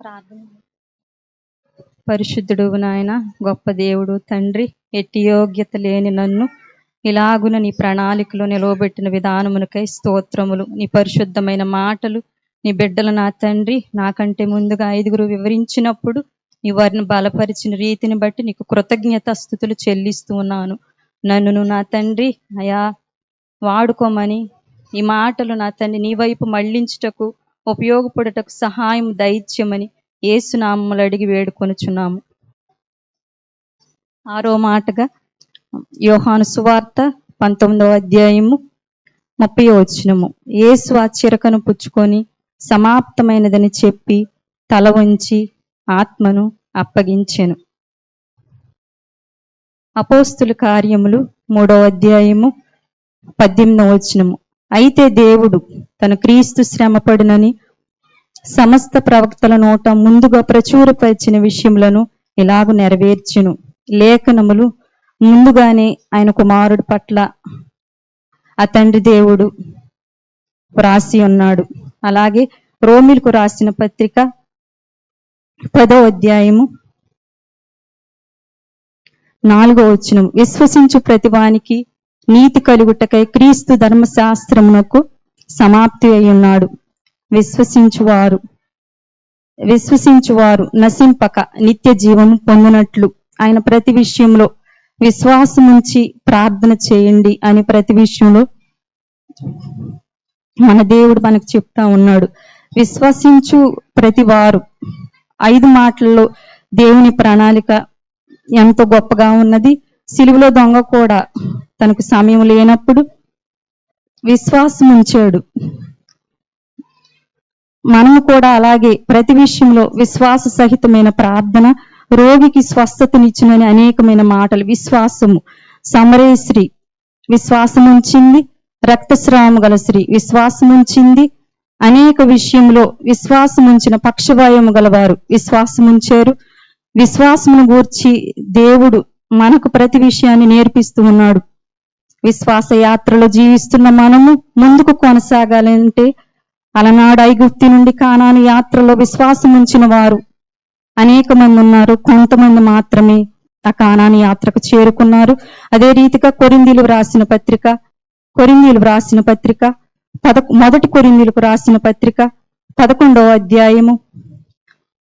ప్రార్థన. పరిశుద్ధుడు నాయన గొప్ప దేవుడు తండ్రి ఎట్టి యోగ్యత లేని నన్ను ఇలాగున నీ ప్రణాళికలో నిలవబెట్టిన విధానమునకై స్తోత్రములు. నీ పరిశుద్ధమైన మాటలు నీ బిడ్డలు నా తండ్రి నాకంటే ముందుగా ఐదుగురు వివరించినప్పుడు నీ వారిని బలపరిచిన రీతిని బట్టి నీకు కృతజ్ఞత స్థుతులు చెల్లిస్తూ ఉన్నాను. నన్నును నా తండ్రి అయా వాడుకోమని ఈ మాటలు నా తండ్రి నీ వైపు మళ్ళించుటకు ఉపయోగపడుటకు సహాయం దైత్యమని ఏసునామములు అడిగి వేడుకొనుచున్నాము. ఆరో మాటగా యోహాను సువార్త పంతొమ్మిదవ అధ్యాయము ముప్పై వచ్చినము ఏసు ఆ చిరకను పుచ్చుకొని సమాప్తమైనదని చెప్పి తల వంచి ఆత్మను అప్పగించెను. అపోస్తుల కార్యములు మూడవ అధ్యాయము పద్దెనిమిదవ వచనము. అయితే దేవుడు తన క్రీస్తు శ్రమపడినని సమస్త ప్రవక్తల నోట ముందుగా ప్రచురపరిచిన విషయములను ఇలాగ నెరవేర్చును. లేఖనములు ముందుగానే ఆయన కుమారుడి పట్ల అతండ్రి దేవుడు వ్రాసి ఉన్నాడు. అలాగే రోమిల్కు రాసిన పత్రిక పదో అధ్యాయము నాలుగో వచనం విశ్వసించు ప్రతివానికి నీతి కలుగుటకై క్రీస్తు ధర్మశాస్త్రమునకు సమాప్తి అయి ఉన్నాడు విశ్వసించువారు. విశ్వసించువారు నశింపక నిత్య జీవము పొందినట్లు. ఆయన ప్రతి విషయంలో విశ్వాసముంచి ప్రార్థన చేయండి అని ప్రతి విషయంలో మన దేవుడు మనకు చెప్తా ఉన్నాడు. విశ్వసించు ప్రతి వారు ఐదు మాటల్లో దేవుని ప్రణాళిక ఎంతో గొప్పగా ఉన్నది. సిలువలో దొంగ కూడా తనకు సమయం లేనప్పుడు విశ్వాసం ఉంచాడు. మనము కూడా అలాగే ప్రతి విషయంలో విశ్వాస సహితమైన ప్రార్థన రోగికి స్వస్థతనిచ్చునని అనేకమైన మాటలు. విశ్వాసము. సమరేశ్రీ విశ్వాసం ఉంచింది రక్తస్రావం గల స్త్రీ విశ్వాసం ఉంచింది అనేక విషయంలో విశ్వాసం ఉంచిన పక్షవాయము గలవారు విశ్వాసం ఉంచారు విశ్వాసమును గూర్చి దేవుడు మనకు ప్రతి విషయాన్ని నేర్పిస్తూ ఉన్నాడు. విశ్వాస యాత్రలో జీవిస్తున్న మనము ముందుకు కొనసాగాలంటే అలనాడు ఐగుప్తి నుండి కానాని యాత్రలో విశ్వాసం ఉంచిన వారు అనేక మంది ఉన్నారు. కొంతమంది మాత్రమే ఆ కానాని యాత్రకు చేరుకున్నారు. అదే రీతిగా కొరిందీలు వ్రాసిన పత్రిక కొరిందీలు వ్రాసిన పత్రిక పద మొదటి కొరిందీలకు రాసిన పత్రిక పదకొండవ అధ్యాయము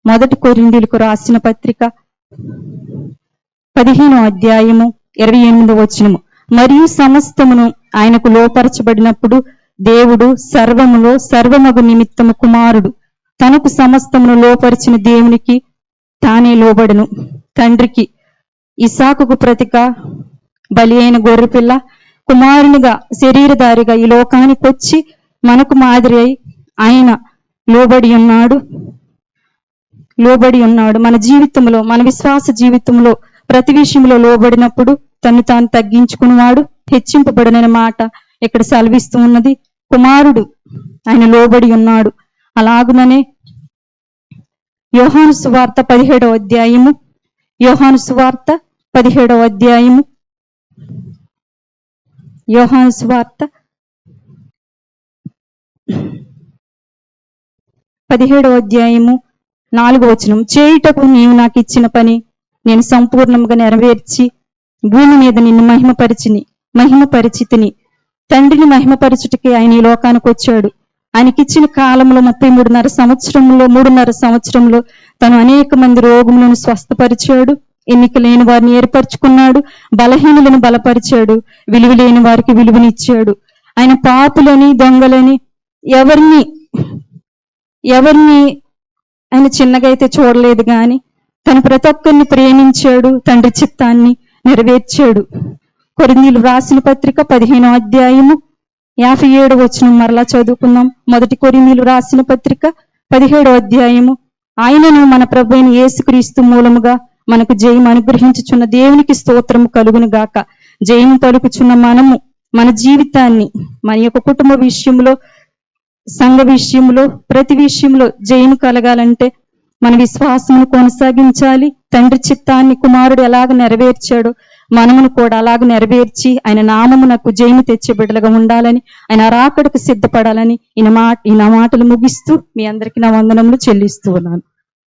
మొదటి కొరిందీలకు రాసిన పత్రిక పదిహేనో అధ్యాయము ఇరవై ఎనిమిదవ వచ్చినము మరియు సమస్తమును ఆయనకు లోపరచబడినప్పుడు దేవుడు సర్వములో సర్వమగు నిమిత్తము కుమారుడు. తనకు సమస్తమును లోపరిచిన దేవునికి తానే లోబడును. తండ్రికి ఇసాకుకు ప్రతిక బలి అయిన గొర్రెపిల్ల కుమారునిగా శరీరధారిగా ఈ లోకానికి వచ్చి మనకు మాదిరి అయి ఆయన లోబడి ఉన్నాడు. లోబడి ఉన్నాడు. మన జీవితంలో మన విశ్వాస జీవితంలో ప్రతి విషయంలో లోబడినప్పుడు తను తాను తగ్గించుకున్నవాడు హెచ్చింపబడనని మాట ఇక్కడ సెలవిస్తూ ఉన్నది. కుమారుడు ఆయన లోబడి ఉన్నాడు. అలాగుననే యోహాను సువార్త పదిహేడవ అధ్యాయము. యోహాను సువార్త పదిహేడవ అధ్యాయము. యోహాను సువార్త పదిహేడవ అధ్యాయము నాలుగో వచనం. చేయుటకు నీవు నాకు ఇచ్చిన పని నేను సంపూర్ణంగా నెరవేర్చి భూమి మీద నిన్ను మహిమపరిచిని మహిమపరిచితిని. తండ్రిని మహిమపరచుటకి ఆయన ఈ లోకానికి వచ్చాడు. ఆయనకిచ్చిన కాలంలో ముప్పై మూడున్నర సంవత్సరంలో మూడున్నర సంవత్సరంలో తను అనేక మంది రోగులను స్వస్థపరిచాడు. ఎన్నిక లేని వారిని ఏర్పరచుకున్నాడు. బలహీనులను బలపరిచాడు. విలువ లేని వారికి విలువనిచ్చాడు. ఆయన పాపులని దొంగలని ఎవరిని ఎవరిని ఆయన చిన్నగా అయితే చూడలేదు కానీ తను ప్రతి ఒక్కరిని ప్రేమించాడు తండ్రి చిత్తాన్ని. నెరవేర్చాడు. కొరిందీలు రాసిన పత్రిక పదిహేనో అధ్యాయము యాభై ఏడు వచ్చిన మరలా చదువుకుందాం. మొదటి కొరిందీలు రాసిన పత్రిక పదిహేడో అధ్యాయము ఆయనను మన ప్రభు అయిన యేసుక్రీస్తు మూలముగా మనకు జయం అనుగ్రహించుచున్న దేవునికి స్తోత్రము కలుగును గాక. జయం తలుపుచున్న మనము మన జీవితాన్ని మన యొక్క కుటుంబ విషయంలో సంఘ విషయంలో ప్రతి విషయంలో జయము కలగాలంటే మన విశ్వాసమును కొనసాగించాలి. తండ్రి చిత్తాన్ని కుమారుడు ఎలాగ నెరవేర్చాడో మనమును కూడా అలాగ నెరవేర్చి ఆయన నామమునకు జయము తెచ్చే బిడ్డలుగా ఉండాలని ఆయన రాకడకు సిద్ధపడాలని ఈయన మాట ఈ మాటలు ముగిస్తూ మీ అందరికీ నా వందనములు చెల్లిస్తూ ఉన్నాను.